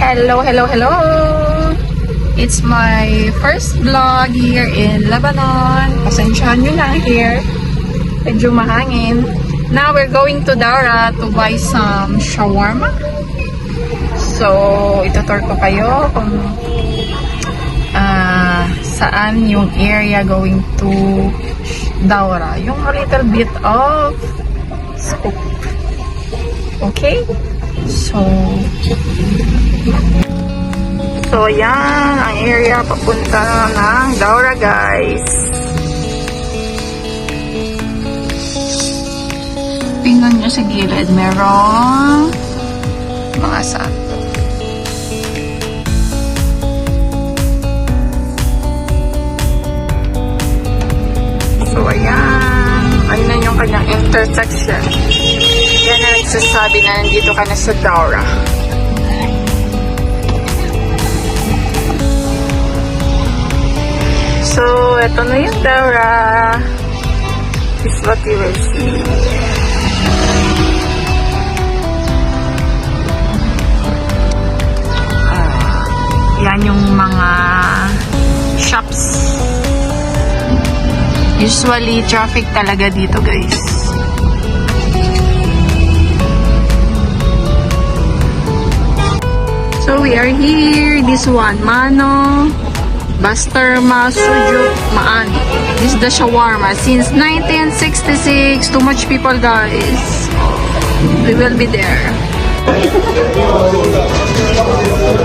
Hello, hello, hello! It's my first vlog here in Lebanon. Pasensyahan nyo na here. Medyo mahangin. Now we're going to Dara to buy some shawarma. So, itutur ko kayo kung ah, saan yung area going to Daura. Yung a little bit of scoop. Okay? So, So, yan ang area papunta ng Daura, guys. Tingnan nyo sa gilid, merong mga santo. Nagsasabi na nandito ka na sa Daura. So, eto na yung Daura. This is what you will see. Ah, yan yung mga shops. Usually, traffic talaga dito, guys. So, we are here. This one, Mano. Bastarma Sujuk Maani. This is the shawarma. Since 1966, too much people guys. We will be there.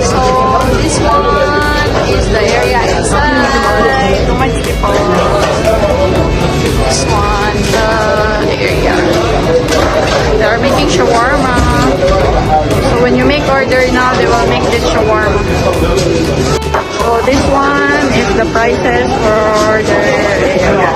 So, this one is the area inside. Too much people. Shawarma. So this one is the prices for the area.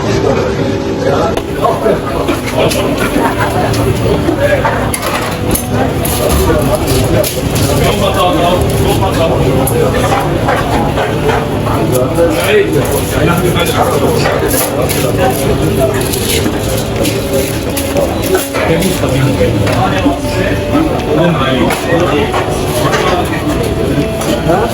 Hello!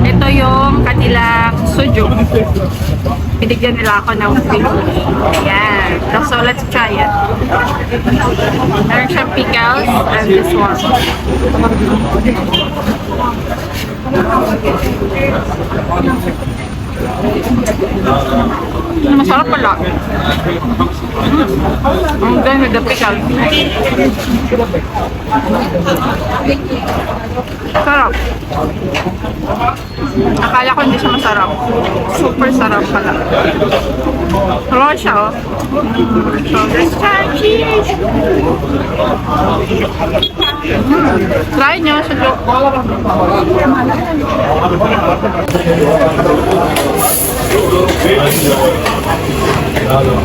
Ito yung kanilang sujuk. Binigyan nila ako ng pickle. Ayan. So, let's try it. Meron siyang pickles and this one. Mm, Masarap pala. Ang ganda with the pickle. Sarap. Akala ko hindi siya masarap. Super sarap pala. Raw siya, oh. So, let's try cheese. Mm. Try nyo, sujuk.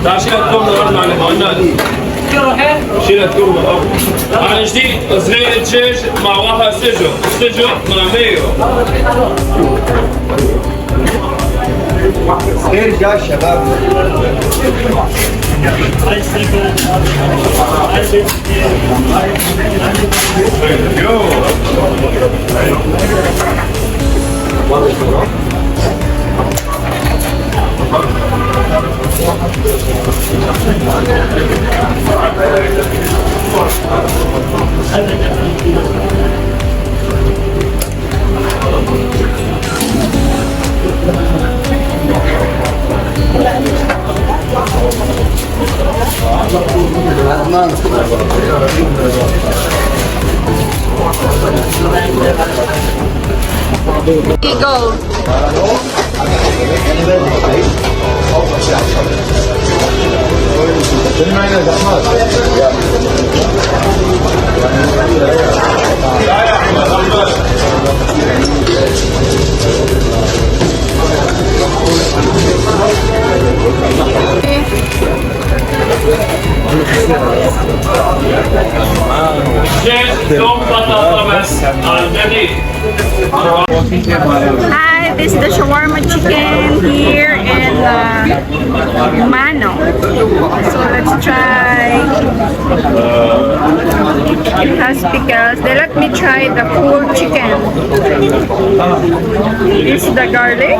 تعال شيل الكورنر برضه جديد صغير دجاج مع واحد سجو سجو مع ميو شباب Here you go. Hi, this is the shawarma chicken here in uh, Mano. So let's try. It has pickles. Then let me try the full chicken. This is the garlic.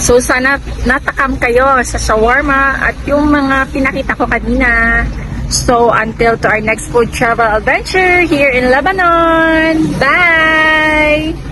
So sana natakam kayo sa shawarma at yung mga pinakita ko kanina. So until to our next food travel adventure here in Lebanon. Bye!